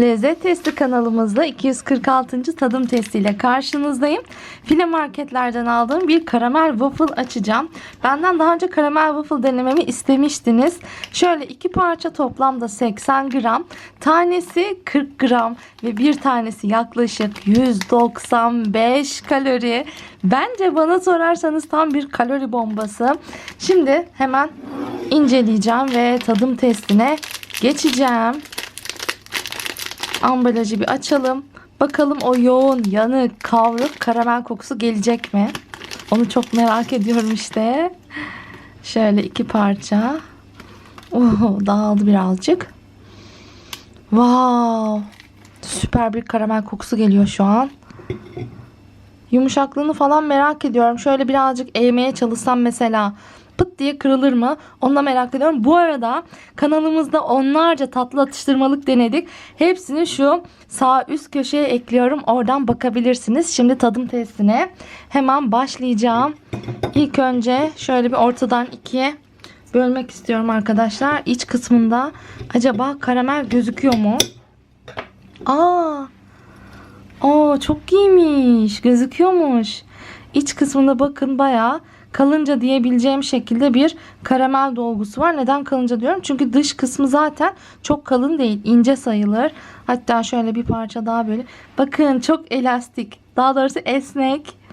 Lezzet Testi kanalımızda 246. tadım testiyle karşınızdayım. File marketlerden aldığım bir karamel waffle açacağım. Benden daha önce karamel waffle denememi istemiştiniz. Şöyle iki parça toplamda 80 gram. Tanesi 40 gram ve bir tanesi yaklaşık 195 kalori. Bence bana sorarsanız tam bir kalori bombası. Şimdi hemen inceleyeceğim ve tadım testine geçeceğim ambalajı bir açalım. Bakalım o yoğun, yanık, kavruk karamel kokusu gelecek mi? Onu çok merak ediyorum işte. Şöyle iki parça. Oh, dağıldı birazcık. Wow. Süper bir karamel kokusu geliyor şu an. Yumuşaklığını falan merak ediyorum. Şöyle birazcık eğmeye çalışsam mesela pıt diye kırılır mı? Onu merak ediyorum. Bu arada kanalımızda onlarca tatlı atıştırmalık denedik. Hepsini şu sağ üst köşeye ekliyorum. Oradan bakabilirsiniz. Şimdi tadım testine hemen başlayacağım. İlk önce şöyle bir ortadan ikiye bölmek istiyorum arkadaşlar. İç kısmında acaba karamel gözüküyor mu? Aa! Aa çok iyiymiş. Gözüküyormuş. İç kısmında bakın bayağı kalınca diyebileceğim şekilde bir karamel dolgusu var. Neden kalınca diyorum? Çünkü dış kısmı zaten çok kalın değil. ince sayılır. Hatta şöyle bir parça daha böyle. Bakın çok elastik. Daha doğrusu esnek.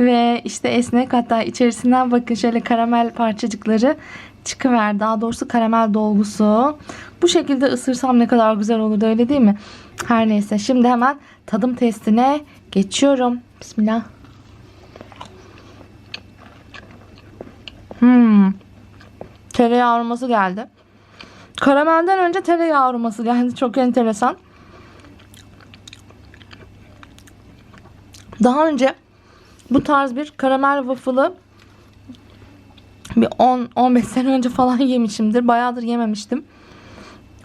Ve işte esnek hatta içerisinden bakın şöyle karamel parçacıkları çıkıver. Daha doğrusu karamel dolgusu. Bu şekilde ısırsam ne kadar güzel olurdu öyle değil mi? Her neyse şimdi hemen tadım testine geçiyorum. Bismillah. Hmm. Tereyağı aroması geldi. Karamelden önce tereyağı aroması geldi. Çok enteresan. Daha önce bu tarz bir karamel waffle'ı bir 10-15 sene önce falan yemişimdir. Bayağıdır yememiştim.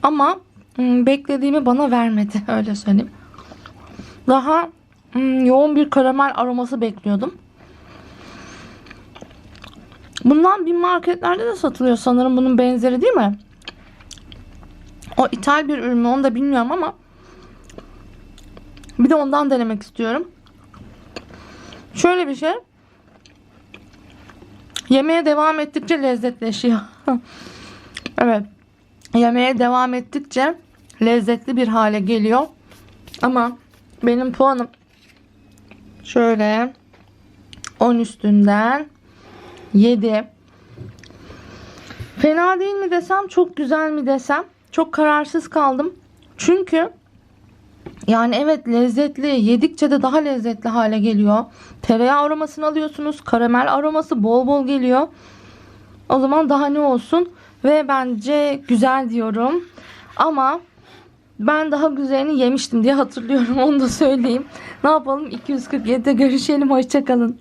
Ama hmm, beklediğimi bana vermedi. Öyle söyleyeyim. Daha hmm, yoğun bir karamel aroması bekliyordum. Bundan bir marketlerde de satılıyor sanırım bunun benzeri değil mi? O ithal bir ürün mü onu da bilmiyorum ama bir de ondan denemek istiyorum. Şöyle bir şey. Yemeğe devam ettikçe lezzetleşiyor. evet. Yemeğe devam ettikçe lezzetli bir hale geliyor. Ama benim puanım şöyle 10 üstünden 7. Fena değil mi desem, çok güzel mi desem, çok kararsız kaldım. Çünkü yani evet lezzetli, yedikçe de daha lezzetli hale geliyor. Tereyağı aromasını alıyorsunuz, karamel aroması bol bol geliyor. O zaman daha ne olsun? Ve bence güzel diyorum. Ama ben daha güzelini yemiştim diye hatırlıyorum. Onu da söyleyeyim. Ne yapalım? 247'de görüşelim. Hoşçakalın.